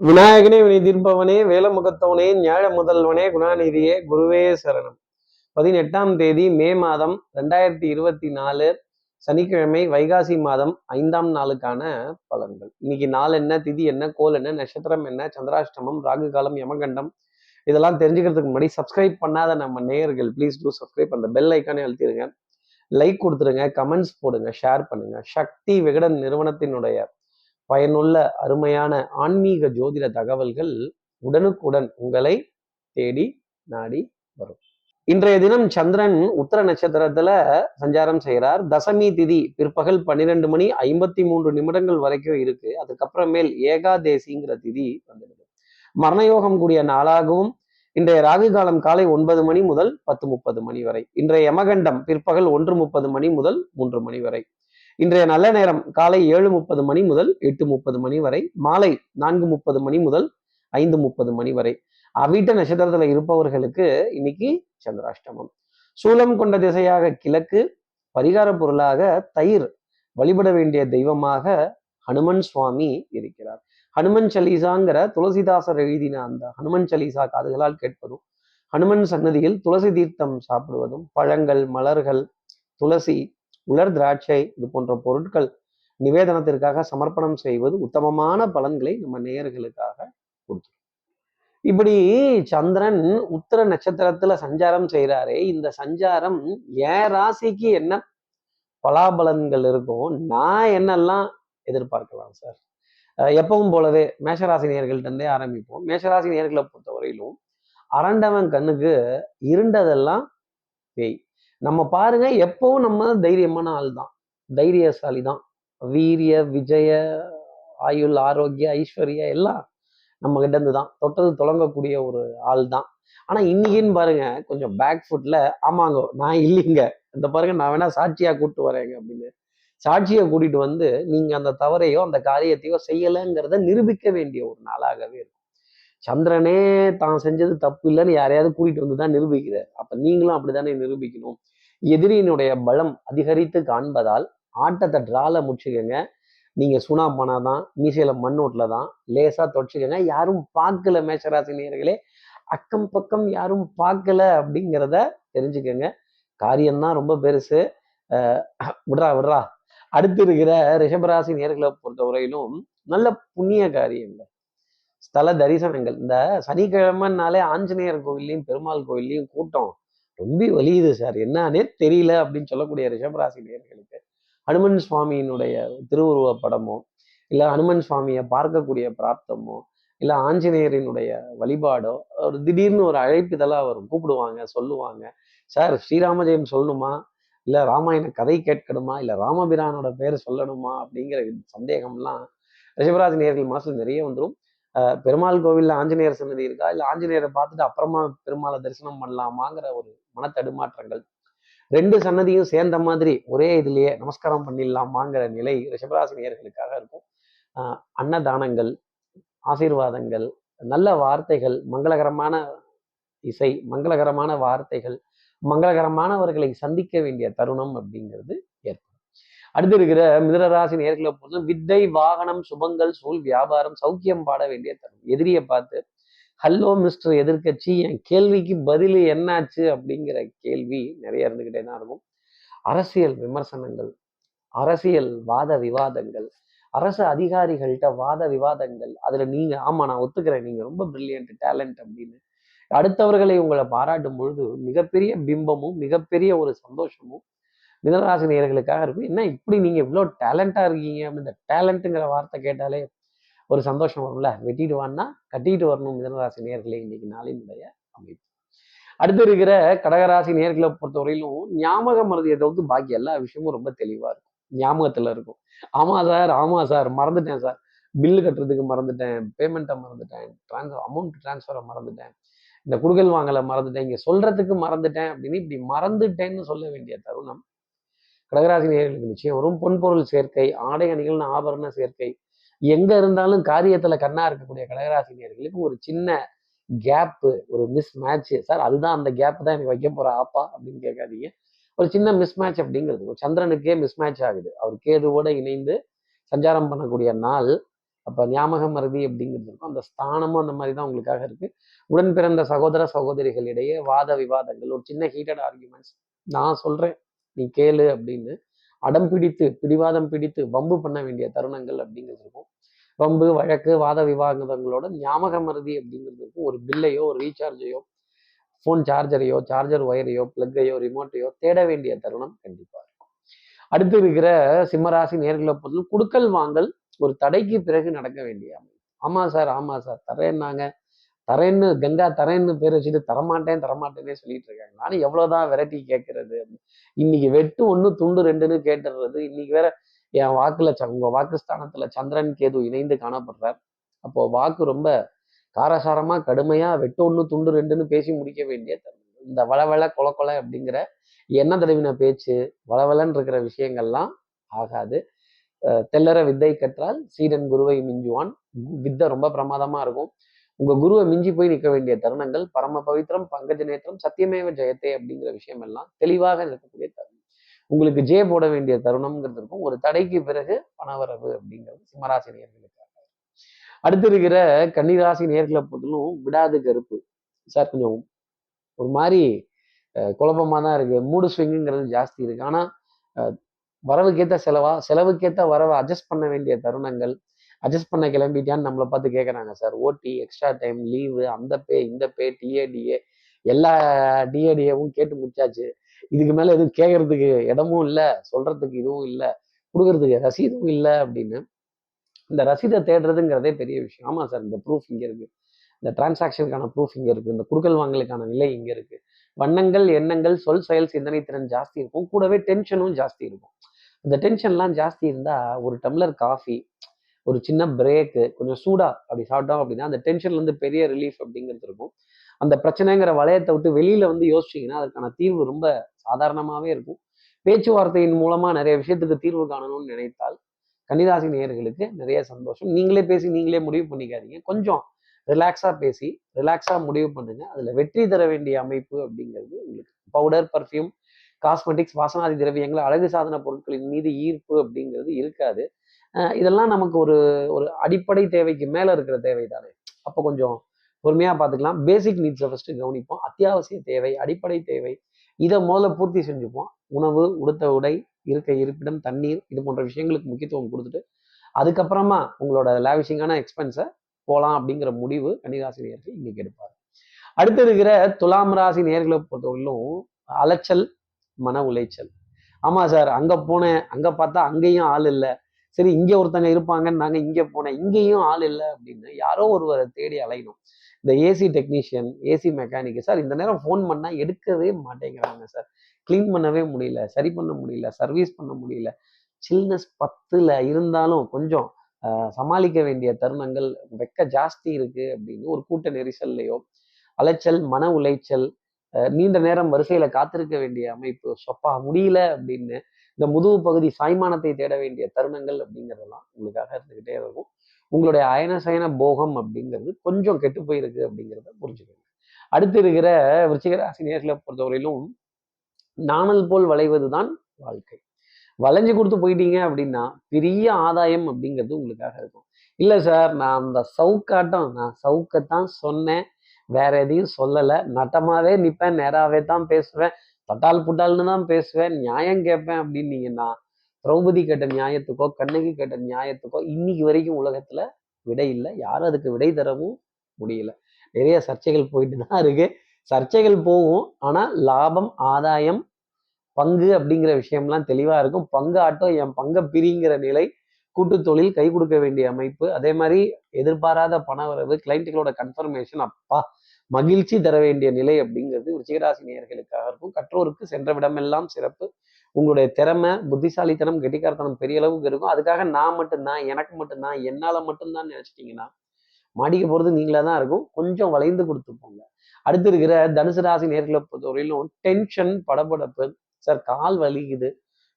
விநாயகனே வினை தீர்ப்பவனே வேலமுகத்தவனே ஞாழ முதல்வனே குணாநிதியே குருவே சரணம். பதினெட்டாம் தேதி மே மாதம் ரெண்டாயிரத்தி இருபத்தி நாலு சனிக்கிழமை வைகாசி மாதம் ஐந்தாம் நாளுக்கான பலன்கள். இன்னைக்கு நாள் என்ன திதி என்ன கோல் என்ன நட்சத்திரம் என்ன சந்திராஷ்டமம் ராகு காலம் யமகண்டம் இதெல்லாம் தெரிஞ்சுக்கிறதுக்கு முன்னாடி சப்ஸ்கிரைப் பண்ணாத நம்ம நேயர்கள் ப்ளீஸ் டூ சப்ஸ்கிரைப் அந்த பெல் ஐக்கானே அழுத்திடுங்க லைக் கொடுத்துருங்க கமெண்ட்ஸ் போடுங்க ஷேர் பண்ணுங்க. சக்தி விகடன் நிறுவனத்தினுடைய பயனுள்ள அருமையான ஆன்மீக ஜோதிட தகவல்கள் உடனுக்குடன் உங்களை தேடி நாடி வரும். இன்றைய தினம் சந்திரன் உத்தர நட்சத்திரத்துல சஞ்சாரம் செய்கிறார். தசமி திதி பிற்பகல் பன்னிரெண்டு மணி ஐம்பத்தி மூன்று நிமிடங்கள் வரைக்கும் இருக்கு. அதுக்கப்புறமேல் ஏகாதேசிங்கிற திதி வந்துடுது. மரணயோகம் கூடிய நாளாகவும் இன்றைய ராகு காலம் காலை ஒன்பது மணி முதல் பத்து முப்பது மணி வரை. இன்றைய யமகண்டம் பிற்பகல் ஒன்று முப்பது மணி முதல் மூன்று மணி வரை. இன்றைய நல்ல நேரம் காலை ஏழு முப்பது மணி முதல் எட்டு முப்பது மணி வரை மாலை நான்கு முப்பது மணி முதல் ஐந்து முப்பது மணி வரை. அவிட்ட நட்சத்திரத்துல இருப்பவர்களுக்கு இன்னைக்கு சந்திராஷ்டமம். சூலம் கொண்ட திசையாக கிழக்கு பரிகார பொருளாக தயிர் வழிபட வேண்டிய தெய்வமாக ஹனுமன் சுவாமி இருக்கிறார். ஹனுமன் சலீசாங்கிற துளசிதாசர் எழுதின அந்த ஹனுமன் சலீசா காதுகளால் கேட்பதும் ஹனுமன் சன்னதியில் துளசி தீர்த்தம் சாப்பிடுவதும் பழங்கள் மலர்கள் துளசி உலர் திராட்சை இது போன்ற பொருட்கள் நிவேதனத்திற்காக சமர்ப்பணம் செய்வது உத்தமமான பலன்களை நம்ம நேயர்களுக்காக கொடுத்துரும். இப்படி சந்திரன் உத்தர நட்சத்திரத்துல சஞ்சாரம் செய்கிறாரே இந்த சஞ்சாரம் என் ராசிக்கு என்ன பலாபலன்கள் இருக்கும் நான் என்னெல்லாம் எதிர்பார்க்கலாம் சார்? எப்பவும் போலவே மேஷராசி நேர்கள்ட்டே ஆரம்பிப்போம். மேஷராசி நேர்களை பொறுத்தவரையிலும் அரண்டவன் கண்ணுக்கு இருண்டதெல்லாம் பேய். நம்ம பாருங்க எப்பவும் நம்ம தைரியமான ஆள் தான் தைரியசாலி தான் வீரிய விஜய ஆயுள் ஆரோக்கிய ஐஸ்வர்யா எல்லாம் நம்ம கிட்ட இருந்து தான் தொட்டது தொடங்கக்கூடிய ஒரு ஆள் தான் ஆனா இன்னைக்குன்னு பாருங்க கொஞ்சம் பேக் ஃபுட்ல ஆமாங்க நான் இல்லைங்க. இந்த பாருங்க நான் வேணா சாட்சியா கூப்பிட்டு வரேங்க அப்படின்னு. சாட்சியை கூட்டிட்டு வந்து நீங்க அந்த தவறையோ அந்த காரியத்தையோ செய்யலைங்கிறத நிரூபிக்க வேண்டிய ஒரு நாளாகவே இருக்கும். சந்திரனே தான் செஞ்சது தப்பு இல்லைன்னு யாரையாவது கூட்டிட்டு வந்து தான் நிரூபிக்கிறார். அப்ப நீங்களும் அப்படித்தானே நிரூபிக்கணும்? எதிரியினுடைய பலம் அதிகரித்து காண்பதால் ஆட்டத்தை ட்ரால முடிச்சுக்கோங்க. நீங்க சுனா தான் மீசையில மண்ணோட்டில் தான் லேசா தொடச்சுக்கோங்க. யாரும் பார்க்கல மேஷராசி நேர்களே அக்கம் பக்கம் யாரும் பார்க்கல அப்படிங்கிறத தெரிஞ்சுக்கோங்க. காரியம்தான் ரொம்ப பெருசு. விடுறா விடுறா. அடுத்து இருக்கிற ரிஷபராசி நேர்களை பொறுத்தவரையிலும் நல்ல புண்ணிய காரியங்கள். ஸ்தல தரிசனங்கள். இந்த சனிக்கிழமைனாலே ஆஞ்சநேயர் கோவில்லையும் பெருமாள் கோவில்லையும் கூட்டம். ரொம்ப வலியுது சார். என்னன்னே தெரியல அப்படின்னு சொல்லக்கூடிய ரிஷபராசி நேர்களுக்கு ஹனுமன் சுவாமியினுடைய திருவுருவ படமோ இல்லை ஹனுமன் சுவாமியை பார்க்கக்கூடிய பிராப்தமோ இல்லை ஆஞ்சநேயரினுடைய வழிபாடோ ஒரு திடீர்னு ஒரு அழைப்பு இதெல்லாம் கூப்பிடுவாங்க சொல்லுவாங்க. சார் ஸ்ரீராம ஜெயம் சொல்லணுமா? இல்லை ராமாயண கதை கேட்கணுமா? இல்லை ராமபிரானோட பேர் சொல்லணுமா? அப்படிங்கிற சந்தேகம்லாம் ரிஷபராஜ் நேர்கள் மனசில் நிறைய வந்துடும் பெருமாள் கோவிலில் ஆஞ்சநேயர் சன்னதி இருக்கா? இல்லை ஆஞ்சநேயரை பார்த்துட்டு அப்புறமா பெருமாளை தரிசனம் பண்ணலாமாங்கிற ஒரு மனத்தடுமாற்றங்கள். ரெண்டு சன்னதியும் சேர்ந்த மாதிரி ஒரே இதுலயே நமஸ்காரம் பண்ணிடலாமாங்கிற நிலை ரிஷபராசி நேர்களுக்காக இருக்கும் அன்னதானங்கள் ஆசீர்வாதங்கள் நல்ல வார்த்தைகள் மங்களகரமான இசை மங்களகரமான வார்த்தைகள் மங்களகரமானவர்களை சந்திக்க வேண்டிய தருணம் அப்படிங்கிறது ஏற்படும். அடுத்து இருக்கிற மிதனராசி நேர்களை பொறுத்த வித்தை வாகனம் சுபங்கள் சூழ் வியாபாரம் சௌக்கியம் பாட வேண்டிய தருணம். எதிரியை பார்த்து ஹலோ மிஸ்டர் எதிர்கட்சி என் கேள்விக்கு பதில் என்னாச்சு? அப்படிங்கிற கேள்வி நிறைய இருந்துக்கிட்டே தான் இருக்கும். அரசியல் விமர்சனங்கள் அரசியல் வாத விவாதங்கள் அரசு அதிகாரிகள்கிட்ட வாத விவாதங்கள் அதுல நீங்க ஆமா நான் ஒத்துக்கிறேன். நீங்க ரொம்ப பிரில்லியன்ட் டேலண்ட் அப்படின்னு. அடுத்தவர்களை உங்களை பாராட்டும் பொழுது மிகப்பெரிய பிம்பமும் மிகப்பெரிய ஒரு சந்தோஷமும் மிதனராசி நேர்களுக்காக இருக்கும். என்ன இப்படி நீங்க இவ்வளோ டேலண்டா இருக்கீங்க? அப்படின்னு இந்த டேலண்ட்டுங்கிற வார்த்தை கேட்டாலே ஒரு சந்தோஷம் வரும்ல? வெட்டிடுவான்னா கட்டிட்டு வரணும் மிதனராசி நேர்களே இன்னைக்கு நாளினுடைய அமைப்பு. அடுத்து இருக்கிற கடகராசி நேர்களை பொறுத்தவரையிலும் ஞாபக மருதியத்தை வந்து பாக்கி எல்லா விஷயமும் ரொம்ப தெளிவா இருக்கும். ஞாபகத்துல இருக்கும். ஆமா சார் ஆமா சார் மறந்துட்டேன் சார். பில்லு கட்டுறதுக்கு மறந்துட்டேன் பேமெண்ட்டை மறந்துட்டேன் டிரான்ஸ்ஃபர் அமௌண்ட் டிரான்ஸ்ஃபரை மறந்துட்டேன் இந்த குடுகல் வாங்கலை மறந்துட்டேன் இங்கே சொல்றதுக்கு மறந்துட்டேன் அப்படின்னு இப்படி மறந்துட்டேன்னு சொல்ல வேண்டிய தருணம் கடகராசி நேர்களுக்கு நிச்சயம் வரும். பொன்பொருள் சேர்க்கை ஆடை அணிகள்னு ஆபரண சேர்க்கை எங்க இருந்தாலும் காரியத்துல கண்ணா இருக்கக்கூடிய கடகராசினியர்களுக்கு ஒரு சின்ன கேப்பு ஒரு மிஸ் மேட்ச் சார் அதுதான் அந்த கேப் தான் எனக்கு வைக்க போற ஆப்பா அப்படின்னு கேட்காதீங்க. ஒரு சின்ன மிஸ் மேட்ச் அப்படிங்கிறது சந்திரனுக்கே மிஸ் மேட்ச் ஆகுது. அவர் கேதுவோட இணைந்து சஞ்சாரம் பண்ணக்கூடிய நாள் அப்போ ஞாபக மருதி அப்படிங்கிறது இருக்கும். அந்த ஸ்தானமும் அந்த மாதிரி தான் உங்களுக்காக இருக்கு. உடன் பிறந்த சகோதர சகோதரிகளிடையே வாத விவாதங்கள் ஒரு சின்ன ஹீட்டட் ஆர்குமெண்ட்ஸ் நான் சொல்றேன் நீ கேளு அப்படின்னு அடம் பிடித்து பிடிவாதம் பிடித்து வம்பு பண்ண வேண்டிய தருணங்கள் அப்படிங்கிறது இருக்கும். வம்பு வழக்கு வாத விவாதங்களோட ஞாபக மருதி அப்படிங்கிறதுக்கு ஒரு பில்லையோ ஒரு ரீசார்ஜையோ ஃபோன் சார்ஜரையோ சார்ஜர் ஒயரையோ பிளக்கையோ ரிமோட்டையோ தேட வேண்டிய தருணம் கண்டிப்பாக இருக்கும். அடுத்து இருக்கிற சிம்மராசி நேர்களை பொறுத்தவரை குடுக்கல் வாங்கல் ஒரு தடைக்கு பிறகு நடக்க வேண்டிய அமைப்பு. ஆமா சார் ஆமா சார் தரேன்னாங்க. தரேன்னு கங்கா தரேன்னு பேர் வச்சுட்டு தரமாட்டேன் தரமாட்டேன்னே சொல்லிட்டு இருக்காங்க. நானும் எவ்வளவுதான் வெரைட்டி கேட்கறது இன்னைக்கு வெட்டு ஒன்று துண்டு ரெண்டுன்னு கேட்டுறது இன்னைக்கு வேற என் வாக்குல உங்க வாக்கு ஸ்தானத்துல சந்திரன் கேது இணைந்து காணப்படுறார். அப்போ வாக்கு ரொம்ப காரசாரமா கடுமையா வெட்டு ஒண்ணு துண்டு ரெண்டுன்னு பேசி முடிக்க வேண்டிய தருணம் இந்த வளவள கொல கொலை அப்படிங்கிற என்ன தடவின பேச்சு வளவலன்னு இருக்கிற விஷயங்கள்லாம் ஆகாது. தெல்லற வித்தை கற்றால் சீடன் குருவை மிஞ்சுவான். வித்தை ரொம்ப பிரமாதமா இருக்கும். உங்க குருவை மிஞ்சி போய் நிற்க வேண்டிய தருணங்கள் பரம பவித்திரம் பங்கஜ நேத்திரம் சத்தியமேவ ஜெயத்தே அப்படிங்கிற விஷயம் எல்லாம் தெளிவாக நிற்கக்கூடிய தருணம் உங்களுக்கு ஜே போட வேண்டிய தருணம்ங்கிறது இருக்கும் ஒரு தடைக்கு பிறகு பணவரவு அப்படிங்கிறது சிம்மராசி நேர்களுக்காக அடுத்து இருக்கிற கன்னிராசி நேர்களை பொறுத்தலும் விடாது கருப்பு. சார் கொஞ்சம் ஒரு மாதிரி குழப்பமாக தான் இருக்குது மூடு ஸ்விங்குங்கிறது ஜாஸ்தி இருக்குது ஆனால் வரவுக்கேற்ற செலவா செலவுக்கேற்ற வரவை அட்ஜஸ்ட் பண்ண வேண்டிய தருணங்கள் அட்ஜஸ்ட் பண்ண கிளம்பிட்டியான்னு நம்மளை பார்த்து கேட்குறாங்க சார். ஓட்டி எக்ஸ்ட்ரா டைம் லீவு அந்த பே இந்த பே டிஏடிஏ எல்லா டிஏடிஏவும் கேட்டு முடிச்சாச்சு. இதுக்கு மேலே எதுவும் கேட்கறதுக்கு இடமும் இல்லை சொல்றதுக்கு இதுவும் இல்லை கொடுக்கறதுக்கு ரசீதும் இல்லை அப்படின்னு இந்த ரசீதை தேடுறதுங்கிறதே பெரிய விஷயம். ஆமாம் சார் இந்த ப்ரூஃப் இங்கே இருக்கு. இந்த டிரான்சாக்ஷனுக்கான ப்ரூஃப் இங்கே இருக்கு. இந்த குடுக்கல் வாங்கலுக்கான நிலை இங்கே இருக்கு. வண்ணங்கள் எண்ணங்கள் சொல் செயல் சிந்தனை திறன் ஜாஸ்தி இருக்கும். கூடவே டென்ஷனும் ஜாஸ்தி இருக்கும். இந்த டென்ஷன்லாம் ஜாஸ்தி இருந்தால் ஒரு டம்ளர் காஃபி ஒரு சின்ன பிரேக்கு கொஞ்சம் சூடா அப்படி சாப்பிட்டோம் அப்படின்னா அந்த டென்ஷன்லேருந்து பெரிய ரிலீஃப் அப்படிங்கிறது இருக்கும். அந்த பிரச்சனைங்கிற வளையத்தை விட்டு வெளியில வந்து யோசிச்சிங்கன்னா அதுக்கான தீர்வு ரொம்ப சாதாரணமாகவே இருக்கும். பேச்சுவார்த்தையின் மூலமாக நிறைய விஷயத்துக்கு தீர்வு காணணும்னு நினைத்தால் கன்னிராசி நேயர்களுக்கு நிறைய சந்தோஷம். நீங்களே பேசி நீங்களே முடிவு பண்ணிக்காதீங்க. கொஞ்சம் ரிலாக்ஸாக பேசி ரிலாக்ஸாக முடிவு பண்ணுங்க. அதில் வெற்றி தர வேண்டிய அமைப்பு அப்படிங்கிறது உங்களுக்கு பவுடர் பர்ஃப்யூம் காஸ்மெட்டிக்ஸ் வாசனாதி திரவியங்கள் அழகு சாதன பொருட்களின் மீது ஈர்ப்பு அப்படிங்கிறது இருக்காது. இதெல்லாம் நமக்கு ஒரு ஒரு அடிப்படை தேவைக்கு மேலே இருக்கிற தேவை தானே அப்போ கொஞ்சம் பொறுமையாக பார்த்துக்கலாம். பேசிக் நீட்ஸை ஃபஸ்ட்டு கவனிப்போம். அத்தியாவசிய தேவை அடிப்படை தேவை இதை முதல்ல பூர்த்தி செஞ்சுப்போம். உணவு உடுத்த உடை இருக்க இருப்பிடம் தண்ணீர் இது போன்ற விஷயங்களுக்கு முக்கியத்துவம் கொடுத்துட்டு அதுக்கப்புறமா உங்களோட லேவிஷிங்கான எக்ஸ்பென்ஸை போகலாம் அப்படிங்கிற முடிவு கன்னிராசி நேர்கள் இன்னைக்கு எடுப்பார் அடுத்து இருக்கிற துலாம் ராசி நேர்களை பொறுத்தவரையிலும் அலைச்சல் மன உளைச்சல். ஆமா சார் அங்க போனேன் அங்க பார்த்தா அங்கேயும் ஆள் இல்லை. சரி இங்கே ஒருத்தங்க இருப்பாங்கன்னு நாங்கள் இங்கே போனேன் இங்கேயும் ஆள் இல்லை அப்படின்னு யாரோ ஒருவரை தேடி அலையணும். இந்த AC technician AC mechanic sir இந்த நேரம் ஃபோன் பண்ணால் எடுக்கவே மாட்டேங்கிறாங்க சார் க்ளீன் பண்ணவே முடியல சரி பண்ண முடியல சர்வீஸ் பண்ண முடியல. சில்னஸ் பத்தில் இருந்தாலும் கொஞ்சம் சமாளிக்க வேண்டிய தருணங்கள் வெக்க ஜாஸ்தி இருக்கு அப்படின்னு ஒரு கூட்ட நெரிசல்லையோ அலைச்சல் மன உளைச்சல் நீண்ட நேரம் வரிசையில காத்திருக்க வேண்டிய அமைப்பு சொப்பா முடியல அப்படின்னு இந்த முதுகு பகுதி சாய்மானத்தை தேட வேண்டிய தருணங்கள் அப்படிங்கிறதெல்லாம் உங்களுக்காக இருந்துகிட்டே இருக்கும். உங்களுடைய அயனசயன போகம் அப்படிங்கிறது கொஞ்சம் கெட்டு போயிருக்கு அப்படிங்கிறத புரிஞ்சுக்கோங்க. அடுத்து இருக்கிற விருச்சிகராசி நேர்களை பொறுத்தவரையிலும் நாணல் போல் வளைவது தான் வாழ்க்கை. வளைஞ்சு கொடுத்து போயிட்டீங்க அப்படின்னா பெரிய ஆதாயம் அப்படிங்கிறது உங்களுக்காக இருக்கும். இல்லை சார் நான் அந்த சவுக்காட்டம் நான் சவுக்கத்தான் சொன்னேன். வேற எதையும் சொல்லலை. நட்டமாவே நிற்பேன் நேராகவே தான் பேசுவேன். பட்டால் புட்டால்னு தான் பேசுவேன். நியாயம் கேட்பேன் அப்படின்னீங்கன்னா திரௌபதி கேட்ட நியாயத்துக்கோ கண்ணகி கேட்ட நியாயத்துக்கோ இன்னைக்கு வரைக்கும் உலகத்துல விடை இல்லை. யாரும் அதுக்கு விடை தரவும் முடியல. நிறைய சர்ச்சைகள் போயிட்டு தான் இருக்கு. சர்ச்சைகள் போகும். ஆனா லாபம் ஆதாயம் பங்கு அப்படிங்கிற விஷயம்லாம் தெளிவா இருக்கும். பங்கு ஆட்டோ என் பங்கை பிரிங்கிற நிலை கூட்டு தொழில் கை கொடுக்க வேண்டிய அமைப்பு. அதே மாதிரி எதிர்பாராத பண வரவு கிளைண்ட்டுகளோட கன்ஃபர்மேஷன் அப்பா மகிழ்ச்சி தர வேண்டிய நிலை அப்படிங்கிறது ருச்சிகராசி நேர்களுக்காக இருக்கும் கற்றோருக்கு சென்ற விடமெல்லாம் சிறப்பு. உங்களுடைய திறமை புத்திசாலித்தனம் கெட்டிக்காரத்தனம் பெரிய அளவுக்கு இருக்கும். அதுக்காக நான் மட்டும்தான் எனக்கு மட்டும்தான் என்னால் மட்டும்தான் நினச்சிட்டிங்கன்னா மாடிக்க போகிறது நீங்களாக தான் இருக்கும். கொஞ்சம் வளைந்து கொடுத்து போங்க. அடுத்து இருக்கிற தனுசு ராசி நேர்களை பொறுத்தவரையிலும் டென்ஷன் படபடப்பு சார் கால் வலிக்குது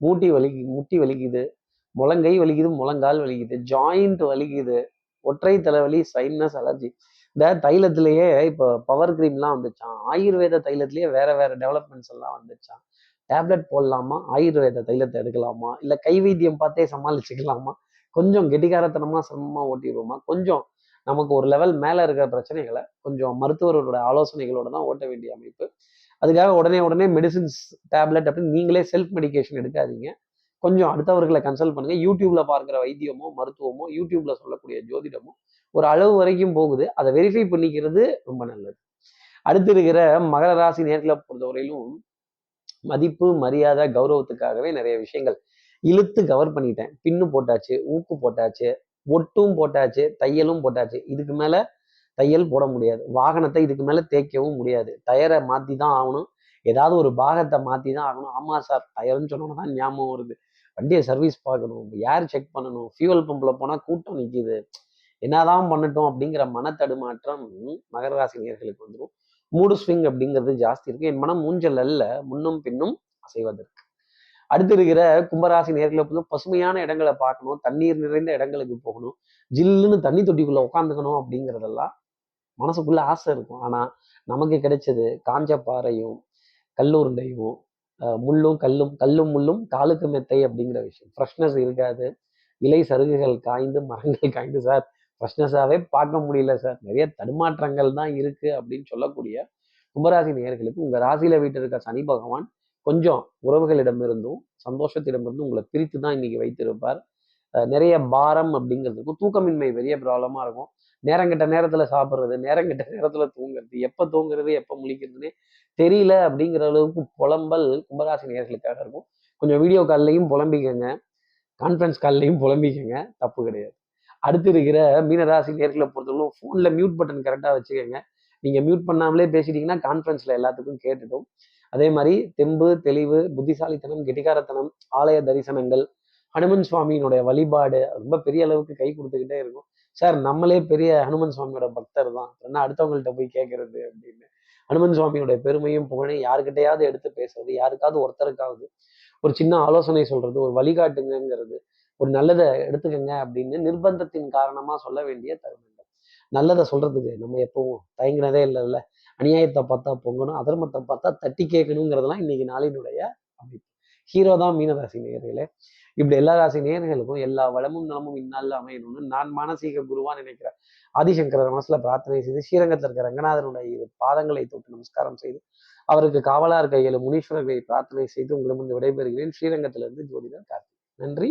மூட்டி வலிக்கு முட்டி வலிக்குது முழங்கை வலிக்குது முழங்கால் வலிக்குது ஜாயிண்ட் வலிக்குது ஒற்றை தலைவலி சைனஸ் அலர்ஜி இந்த தைலத்திலேயே இப்போ பவர் கிரீம்லாம் வந்துச்சான் ஆயுர்வேத தைலத்திலேயே வேற வேற டெவலப்மெண்ட்ஸ் எல்லாம் வந்துச்சான் டேப்லெட் போடலாமா? ஆயுர்வேத தைலத்தை எடுக்கலாமா? இல்லை கை வைத்தியம் பார்த்தே சமாளிச்சுக்கலாமா? கொஞ்சம் கெட்டிகாரத்தனமாக சிரமமா ஓட்டிடுவோமா? கொஞ்சம் நமக்கு ஒரு லெவல் மேல இருக்கிற பிரச்சனைகளை கொஞ்சம் மருத்துவர்களோட ஆலோசனைகளோட தான் ஓட்ட வேண்டிய அமைப்பு. அதுக்காக உடனே உடனே மெடிசின்ஸ் டேப்லெட் அப்படின்னு நீங்களே செல்ஃப் மெடிகேஷன் எடுக்காதீங்க. கொஞ்சம் அடுத்தவர்களை கன்சல்ட் பண்ணுங்க. யூடியூப்ல பார்க்குற வைத்தியமோ மருத்துவமோ யூடியூப்ல சொல்லக்கூடிய ஜோதிடமோ ஒரு அளவு வரைக்கும் போகுது. அதை வெரிஃபை பண்ணிக்கிறது ரொம்ப நல்லது. அடுத்து இருக்கிற மகர ராசி நேர்களை பொறுத்தவரையிலும் மதிப்பு மரியாதை கௌரவத்துக்காகவே நிறைய விஷயங்கள் இழுத்து கவர் பண்ணிட்டேன். பின்னு போட்டாச்சு ஊக்கு போட்டாச்சு ஒட்டும் போட்டாச்சு தையலும் போட்டாச்சு. இதுக்கு மேல தையல் போட முடியாது. வாகனத்தை இதுக்கு மேல தேய்க்கவும் முடியாது. டயரை மாத்தி தான் ஆகணும். ஏதாவது ஒரு பாகத்தை மாத்தி தான் ஆகணும். ஆமா சார் டயர்னு சொன்னோன்னா தான் ஞாபகம் வருது. வண்டியை சர்வீஸ் பார்க்கணும். யார் செக் பண்ணணும்? ஃபியூவல் பம்பில் போனால் கூட்டம் நிற்கிது என்னதான் பண்ணட்டும் அப்படிங்கிற மனத்தடுமாற்றம் மகர ராசினியர்களுக்கு வந்துடும் மூடு ஸ்விங் அப்படிங்கிறது ஜாஸ்தி இருக்கு. என் மனம் மூஞ்சல் அல்ல முன்னும் பின்னும் அசைவதற்கு. அடுத்து இருக்கிற கும்பராசி நேர்களை வந்து பசுமையான இடங்களை பார்க்கணும் தண்ணீர் நிறைந்த இடங்களுக்கு போகணும் ஜில்லுன்னு தண்ணி தொட்டிக்குள்ள உட்காந்துக்கணும் அப்படிங்கிறதெல்லாம் மனசுக்குள்ள ஆசை இருக்கும். ஆனா நமக்கு கிடைச்சது காஞ்ச பாறையும் கல்லூருண்டையும் அஹ் முள்ளும் கல்லும் கல்லும் முள்ளும் காலுக்கு மெத்தை அப்படிங்கிற விஷயம். ஃப்ரெஷ்னஸ் இருக்காது. இலை சருகுகள் காய்ந்து மரங்கள் காய்ந்து சார். ஃப்ரெஷ்னஸாகவே பார்க்க முடியல சார் நிறைய தடுமாற்றங்கள் தான் இருக்கு அப்படின்னு சொல்லக்கூடிய கும்பராசி நேயர்களுக்கு உங்கள் ராசியில வீட்டு இருக்க சனி பகவான் கொஞ்சம் உறவுகளிடமிருந்தும் சந்தோஷத்திடமிருந்தும் உங்களை பிரித்து தான் இன்னைக்கு வைத்திருப்பார். நிறைய பாரம் அப்படிங்கிறதுக்கும் தூக்கமின்மை பெரிய ப்ராப்ளமாக இருக்கும். நேரங்கிட்ட நேரத்தில் சாப்பிட்றது நேரங்கெட்ட நேரத்தில் தூங்குறது எப்போ தூங்குறது எப்போ முழிக்கிறதுனே தெரியல அப்படிங்கிற அளவுக்கு புலம்பல் கும்பராசி நேர்களுக்காக இருக்கும். கொஞ்சம் வீடியோ கால்லையும் புலம்பிக்கங்க. கான்ஃபரன்ஸ் கால்லையும் புலம்பிக்கங்க. தப்பு கிடையாது. அடுத்து இருக்கிற மீனராசி நேர்களை பொறுத்தவரைக்கும் ஃபோனில் மியூட் பட்டன் கரெக்டாக வச்சுக்கோங்க. நீங்கள் மியூட் பண்ணாமலே பேசிட்டீங்கன்னா கான்ஃபரன்ஸில் எல்லாத்துக்கும் கேட்டுட்டோம் அதே மாதிரி தெம்பு தெளிவு புத்திசாலித்தனம் கெட்டிக்காரத்தனம் ஆலய தரிசனங்கள் ஹனுமன் சுவாமியினுடைய வழிபாடு ரொம்ப பெரிய அளவுக்கு கை கொடுத்துக்கிட்டே இருக்கும். சார் நம்மளே பெரிய ஹனுமன் சுவாமியோட பக்தர் தான். என்ன அடுத்தவங்கள்ட்ட போய் கேட்கறது அப்படின்னு. ஹனுமன் சுவாமியோட பெருமையும் புகழையும் யாருக்கிட்டையாவது எடுத்து பேசுறது யாருக்காவது ஒருத்தருக்காவது ஒரு சின்ன ஆலோசனை சொல்றது ஒரு வழிகாட்டுங்கிறது ஒரு நல்லதை எடுத்துக்கங்க அப்படின்னு நிர்பந்தத்தின் காரணமா சொல்ல வேண்டிய தருணங்கள். நல்லதை சொல்றதுக்கு நம்ம எப்பவும் தயங்கினதே இல்லைல்ல. அநியாயத்தை பார்த்தா பொங்கணும் அதர்மத்தை பார்த்தா தட்டி கேட்கணுங்கிறதெல்லாம் இன்னைக்கு நாளினுடைய அமைப்பு. ஹீரோ தான் மீனராசி நேயர்களே. இப்படி எல்லா ராசி நேயர்களுக்கும் எல்லா வளமும் நலமும் இந்நாளில் அமையணும்னு நான் மானசீக குருவா நினைக்கிறேன். ஆதிசங்கரர் மனசுல பிரார்த்தனை செய்து ஸ்ரீரங்கத்தில் இருக்கிற ரங்கநாதனுடைய இரு பாதங்களை தொட்டு நமஸ்காரம் செய்து அவருக்கு காவலார் கையில் முனீஸ்வரர்களை பிரார்த்தனை செய்து உங்களிடம் விடைபெறுகிறேன். ஸ்ரீரங்கத்திலிருந்து ஜோதிடர் கார்த்திக். நன்றி.